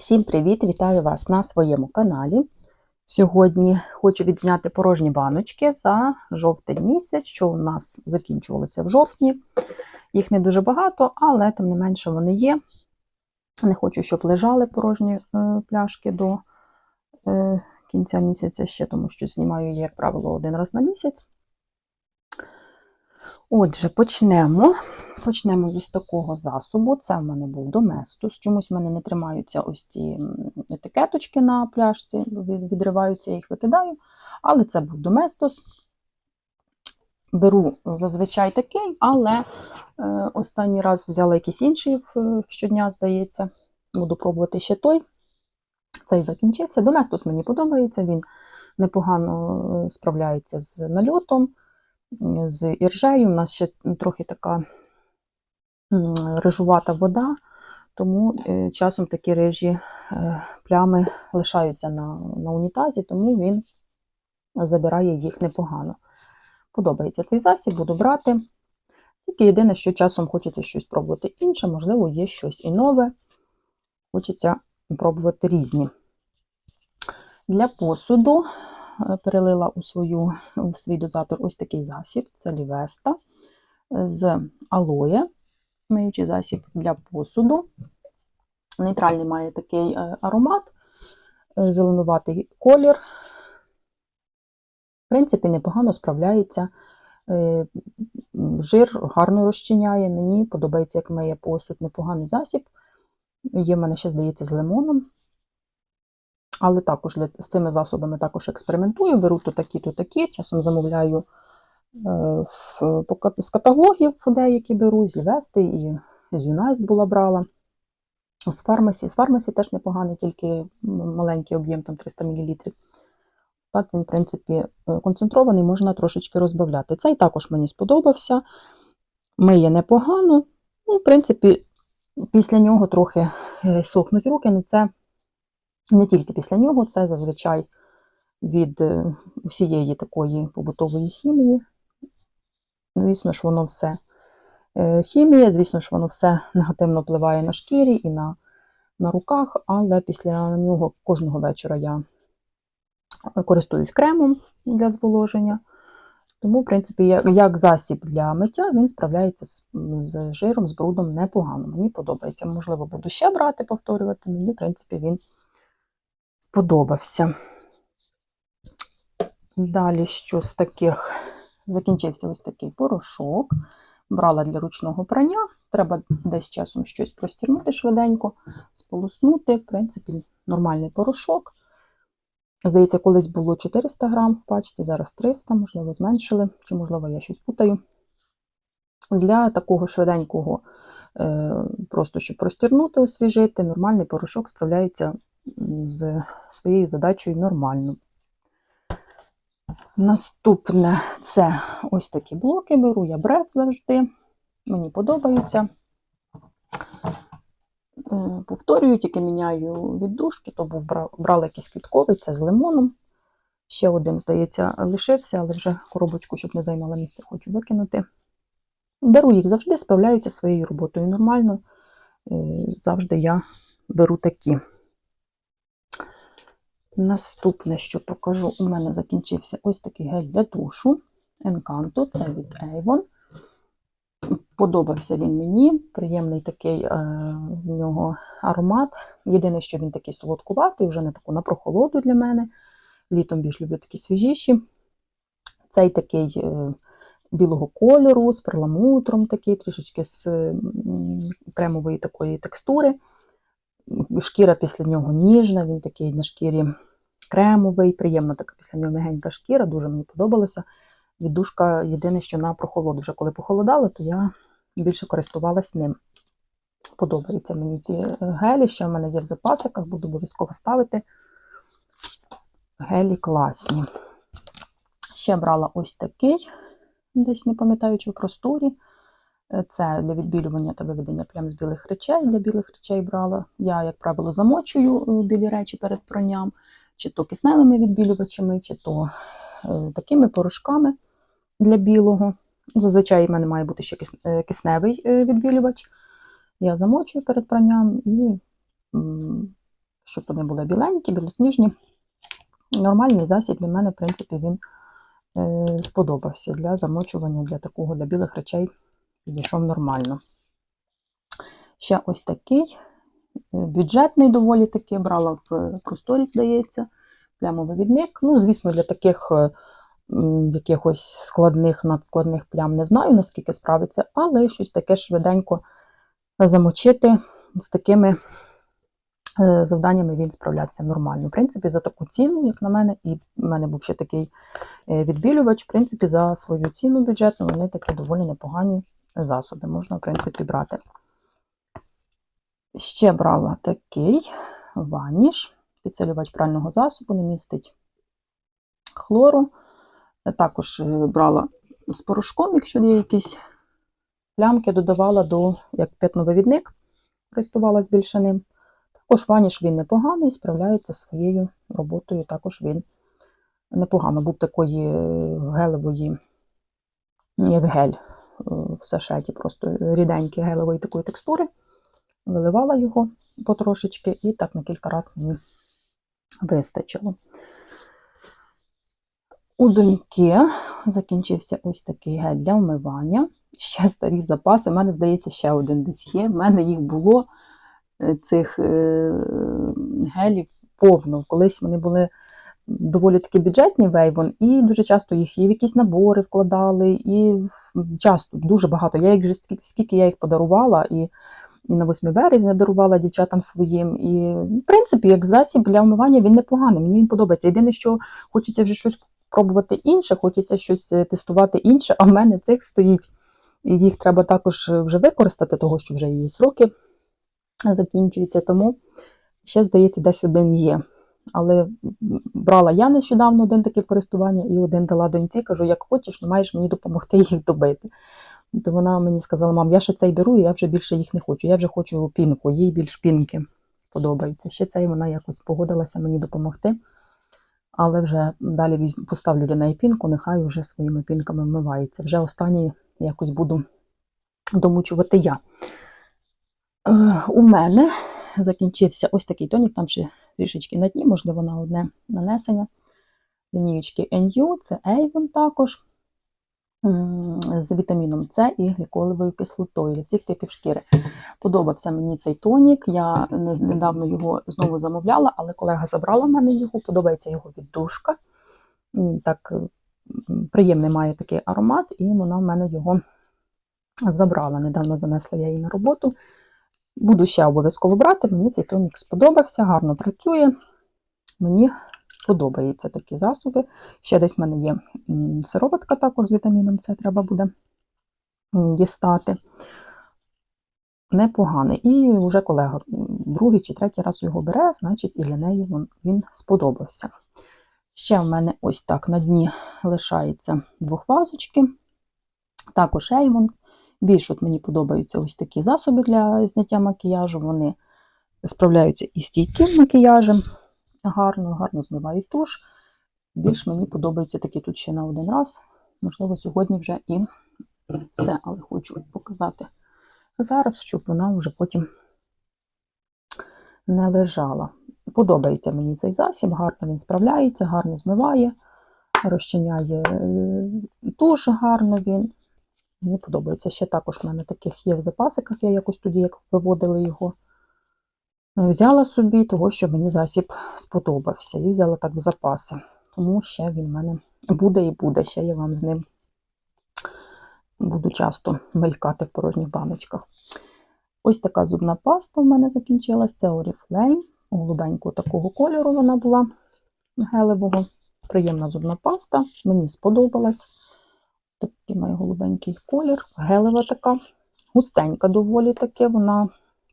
Всім привіт! Вітаю вас на своєму каналі. Сьогодні хочу відзняти порожні баночки за жовтень місяць, що у нас закінчувалося в жовтні. Їх не дуже багато, але тим не менше вони є. Не хочу, щоб лежали порожні е, пляшки до е, кінця місяця ще, тому що знімаю її, як правило, один раз на місяць. Отже, почнемо. Почнемо з ось такого засобу. Це в мене був доместос. Чомусь в мене не тримаються ось ці етикеточки на пляшці, відриваються, я їх викидаю. Але це був доместос. Беру зазвичай такий, але е, останній раз взяла якийсь інший щодня, здається. Буду пробувати ще той. Цей закінчився. Доместос мені подобається, він непогано е, справляється з нальотом з іржею. У нас ще трохи така рижувата вода, тому е, часом такі рижі е, плями лишаються на, на унітазі, тому він забирає їх непогано. Подобається цей засіб, буду брати. Тільки єдине, що часом хочеться щось пробувати інше, можливо, є щось і нове. Хочеться пробувати різні. Для посуду перелила у, свою, у свій дозатор ось такий засіб це Лівеста з алоє, миючий засіб для посуду. Нейтральний має такий е, аромат, е, зеленуватий колір. В принципі, непогано справляється. Е, Жир гарно розчиняє. Мені подобається, як миє посуд, непоганий засіб. Є в мене ще, здається, з лимоном. Але також для, з цими засобами також експериментую. Беру то такі, то такі. Часом замовляю е, в, по, з каталогів деякі беру, з Лівести і з Юнайс була брала. З фармасі. З фармасі теж непоганий, тільки маленький об'єм, там 300 мл. Так, він, в принципі, е, концентрований, можна трошечки розбавляти. Цей також мені сподобався. Миє непогано. Ну, в принципі, після нього трохи е, сохнуть руки, але це не тільки після нього, це зазвичай від е, всієї такої побутової хімії. Звісно ж, воно все е, хімія, звісно ж, воно все негативно впливає на шкірі і на, на руках, але після нього кожного вечора я користуюсь кремом для зволоження. Тому, в принципі, як засіб для миття, він справляється з, з жиром, з брудом непогано. Мені подобається. Можливо, буду ще брати, повторювати. Мені, в принципі, він сподобався. Далі, що з таких, закінчився ось такий порошок. Брала для ручного прання. Треба десь часом щось простірнути швиденько, сполоснути. В принципі, нормальний порошок. Здається, колись було 400 грам в пачці, зараз 300, можливо, зменшили, чи, можливо, я щось путаю. Для такого швиденького, е, просто щоб простірнути, освіжити, нормальний порошок справляється з своєю задачею нормально. Наступне це ось такі блоки беру, я бред завжди, мені подобаються. Повторюю, тільки міняю віддушки, то був брала якийсь квітковий, це з лимоном. Ще один, здається, лишився, але вже коробочку, щоб не займала місце, хочу викинути. Беру їх завжди, справляються своєю роботою нормально. Е, Завжди я беру такі. Наступне, що покажу, у мене закінчився ось такий гель для душу. Encanto, це від Avon. Подобався він мені, приємний такий е, в нього аромат. Єдине, що він такий солодкуватий, вже не таку на прохолоду для мене. Літом більш люблю такі свіжіші. Цей такий е, білого кольору, з перламутром, такий, трішечки з м, кремової такої текстури. Шкіра після нього ніжна, він такий на шкірі кремовий, приємна така після нього м'ягенька шкіра, дуже мені подобалося. Віддушка єдине, що на прохолоду. Вже коли похолодало, то я більше користувалась ним. Подобаються мені ці е, гелі, що в мене є в запасиках, буду обов'язково ставити. Гелі класні. Ще брала ось такий, десь не пам'ятаю, чи в просторі. Е, Це для відбілювання та виведення плям з білих речей. Для білих речей брала. Я, як правило, замочую е, білі речі перед пранням, чи то кисневими відбілювачами, чи то е, такими порошками для білого. Зазвичай в мене має бути ще е, кисневий е, відбілювач. Я замочую перед пранням і щоб вони були біленькі, білосніжні. Нормальний засіб для мене, в принципі, він сподобався для замочування, для такого, для білих речей підійшов нормально. Ще ось такий бюджетний доволі таки, брала в просторі, здається, плямовивідник. Ну, звісно, для таких е, якихось складних, надскладних плям не знаю, наскільки справиться, але щось таке швиденько замочити з такими е, завданнями він справлявся нормально. В принципі, за таку ціну, як на мене, і в мене був ще такий е, відбілювач. В принципі, за свою ціну бюджетну вони такі доволі непогані засоби. Можна, в принципі, брати. Ще брала такий ваніш, підсилювач прального засобу, не містить хлору. Також е, брала з порошком, якщо є якісь плямки, додавала до як п'ятновивідник, користувалась більше ним. Також ваніш він непоганий, справляється своєю роботою. Також він непогано був такої е, гелевої, як гель е, в сашеті, просто ріденької гелевої такої текстури. Виливала його потрошечки, і так на кілька разів мені вистачило. У доньки закінчився ось такий гель для вмивання. Ще старі запаси. У мене, здається, ще один десь є. У мене їх було е, цих е, гелів повно. Колись вони були доволі таки бюджетні Вейвон, і дуже часто їх і в якісь набори вкладали, і часто, дуже багато. Я їх вже скільки, скільки я їх подарувала, і, і на 8 березня дарувала дівчатам своїм. І, в принципі, як засіб для вмивання він непоганий. Мені він подобається. Єдине, що хочеться вже щось пробувати інше, хочеться щось е, тестувати інше, а в мене цих стоїть. І їх треба також е, вже використати, того що вже її сроки закінчуються. Тому ще, здається, десь один є. Але брала я нещодавно один такий користування і один дала доньці, кажу, як хочеш, але маєш мені допомогти їх добити. То вона мені сказала, мам, я ще цей беру, і я вже більше їх не хочу. Я вже хочу пінку, їй більш пінки подобаються. Ще цей вона якось погодилася мені допомогти. Але вже далі поставлю для неї пінку, нехай вже своїми пінками вмивається. Вже останній якось буду домучувати я. Е, У мене закінчився ось такий тонік, там ще трішечки на дні, можливо, на одне нанесення. Лінієчки NU, це Avon також з вітаміном С і гліколевою кислотою для всіх типів шкіри. Подобався мені цей тонік. Я недавно його знову замовляла, але колега забрала в мене його. Подобається його віддушка. Так приємний має такий аромат, і вона в мене його забрала. Недавно занесла я її на роботу. Буду ще обов'язково брати. Мені цей тонік сподобався, гарно працює. Мені подобаються такі засоби. Ще десь в мене є сироватка також з вітаміном С, треба буде дістати. Непоганий. І вже колега другий чи третій раз його бере, значить, і для неї він, він сподобався. Ще в мене ось так на дні лишається двохвазочки. Також Avon. Більш от мені подобаються ось такі засоби для зняття макіяжу. Вони справляються із стійким макіяжем. Гарно, гарно змивають туш. Більш мені подобаються такі тут ще на один раз. Можливо, сьогодні вже і все, але хочу показати зараз, щоб вона вже потім не лежала. Подобається мені цей засіб, гарно він справляється, гарно змиває, розчиняє е, туш гарно він. Мені подобається. Ще також в мене таких є в запасиках, я якось тоді, як виводили його, взяла собі, того, що мені засіб сподобався. І взяла так в запаси. Тому ще він в мене буде і буде. Ще я вам з ним буду часто мелькати в порожніх баночках. Ось така зубна паста в мене закінчилась. Це Oriflame. Голубенького такого кольору вона була гелевого. Приємна зубна паста. Мені сподобалась. Такий має голубенький колір, гелева така, густенька доволі таке, вона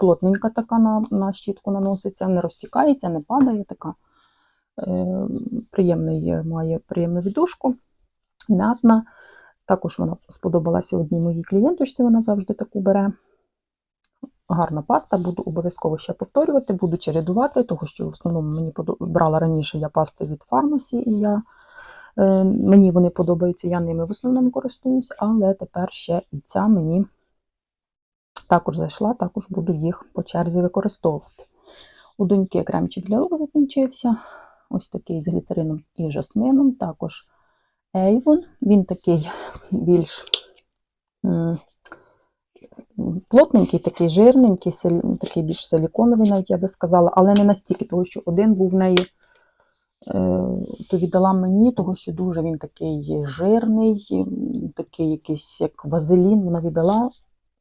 плотненька така на, на щітку наноситься, не розтікається, не падає така. Е, приємний, має приємну віддушку, м'ятна. Також вона сподобалася одній моїй клієнточці, вона завжди таку бере. Гарна паста, буду обов'язково ще повторювати, буду чередувати, тому що в основному мені брала раніше я пасти від фармасі, і я, е, мені вони подобаються, я ними в основному користуюсь, але тепер ще і ця мені також зайшла, також буду їх по черзі використовувати. У доньки кремчик для рук закінчився. Ось такий з гліцерином і жасмином. Також Avon. Він такий більш плотненький, такий жирненький, такий більш силіконовий, навіть я би сказала, але не настільки, тому що один був в неї, е, то віддала мені, тому що дуже він такий жирний, такий якийсь як вазелін. Вона віддала.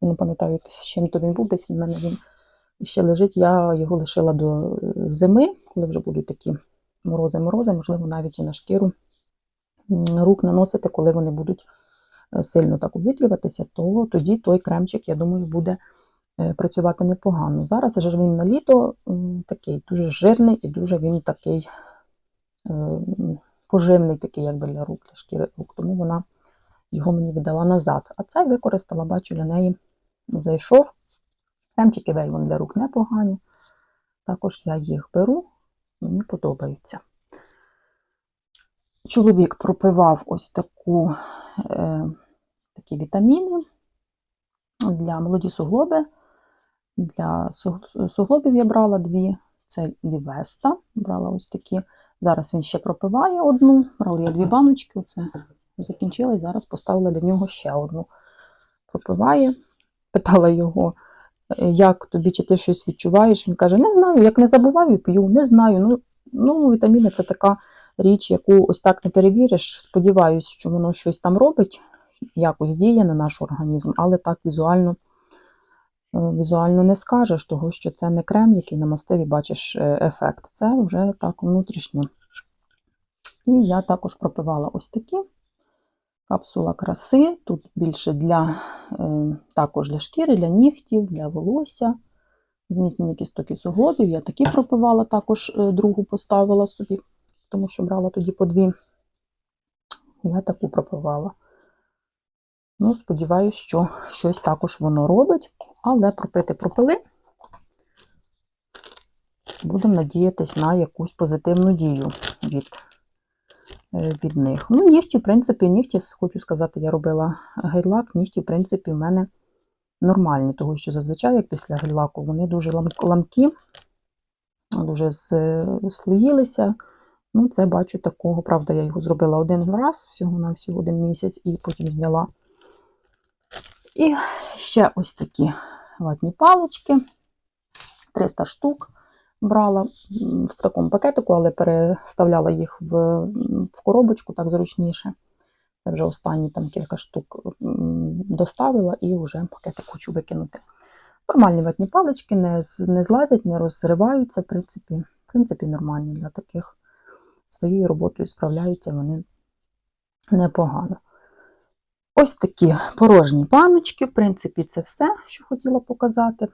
Я не пам'ятаю, з чим то він був, десь в мене він ще лежить. Я його лишила до е, зими, коли вже будуть такі морози-морози, можливо, навіть і на шкіру рук наносити, коли вони будуть е, сильно так обвітрюватися, то тоді той кремчик, я думаю, буде е, працювати непогано. Зараз ж він на літо такий дуже жирний і дуже він такий поживний, такий, якби для рук, для шкіри рук. Тому вона його мені віддала назад. А цей використала, бачу, для неї зайшов. Кремчики Вейвон для рук непогані. Також я їх беру, мені подобаються. Чоловік пропивав ось таку, е, такі вітаміни для молоді суглоби. Для суглобів я брала дві. Це Лівеста. Брала ось такі. Зараз він ще пропиває одну. Брала я дві баночки. Оце закінчилась. Зараз поставила для нього ще одну. Пропиває. Питала його, е, як тобі, чи ти щось відчуваєш? Він каже: не знаю, як не забуваю, п'ю, не знаю. Ну, ну вітаміни це така річ, яку ось так не перевіриш. Сподіваюсь, що воно щось там робить, якось діє на наш організм, але так візуально, е, візуально не скажеш, того що це не крем, який намастив і бачиш е, ефект. Це вже так внутрішньо. І я також пропивала ось такі. Капсула краси. Тут більше для е, також для шкіри, для нігтів, для волосся. Зміцнення кісток і суглобів. Я такі пропивала, також е, другу поставила собі, тому що брала тоді по дві. Я таку пропивала. Ну, сподіваюся, що щось також воно робить, але пропити пропили. Будемо надіятись на якусь позитивну дію від від них. Ну, нігті, в принципі, нігті, хочу сказати, я робила гель-лак, нігті, в принципі, в мене нормальні, тому що зазвичай, як після гель-лаку, вони дуже ламкі, дуже слоїлися. Ну, це бачу такого. Правда, я його зробила один раз, всього на всього один місяць, і потім зняла. І ще ось такі ватні палички, 300 штук брала в такому пакетику, але переставляла їх в, в коробочку, так зручніше. Це вже останні там кілька штук доставила і вже пакетик хочу викинути. Нормальні ватні палички, не, не злазять, не розриваються, в принципі, в принципі, нормальні для таких. Своєю роботою справляються вони непогано. Ось такі порожні баночки, в принципі, це все, що хотіла показати.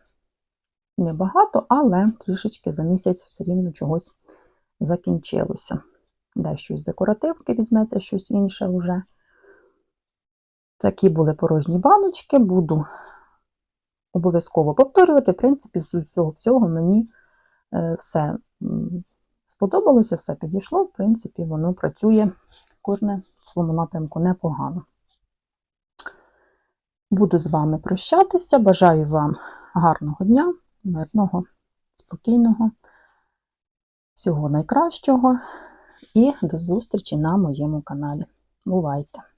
Небагато, але трішечки за місяць все рівно чогось закінчилося. Дещо з декоративки візьметься щось інше вже. Такі були порожні баночки, буду обов'язково повторювати. В принципі, з цього всього мені е, все сподобалося, все підійшло. В принципі, воно працює кожне в своєму напрямку непогано. Буду з вами прощатися. Бажаю вам гарного дня, мирного, спокійного, всього найкращого і до зустрічі на моєму каналі. Бувайте!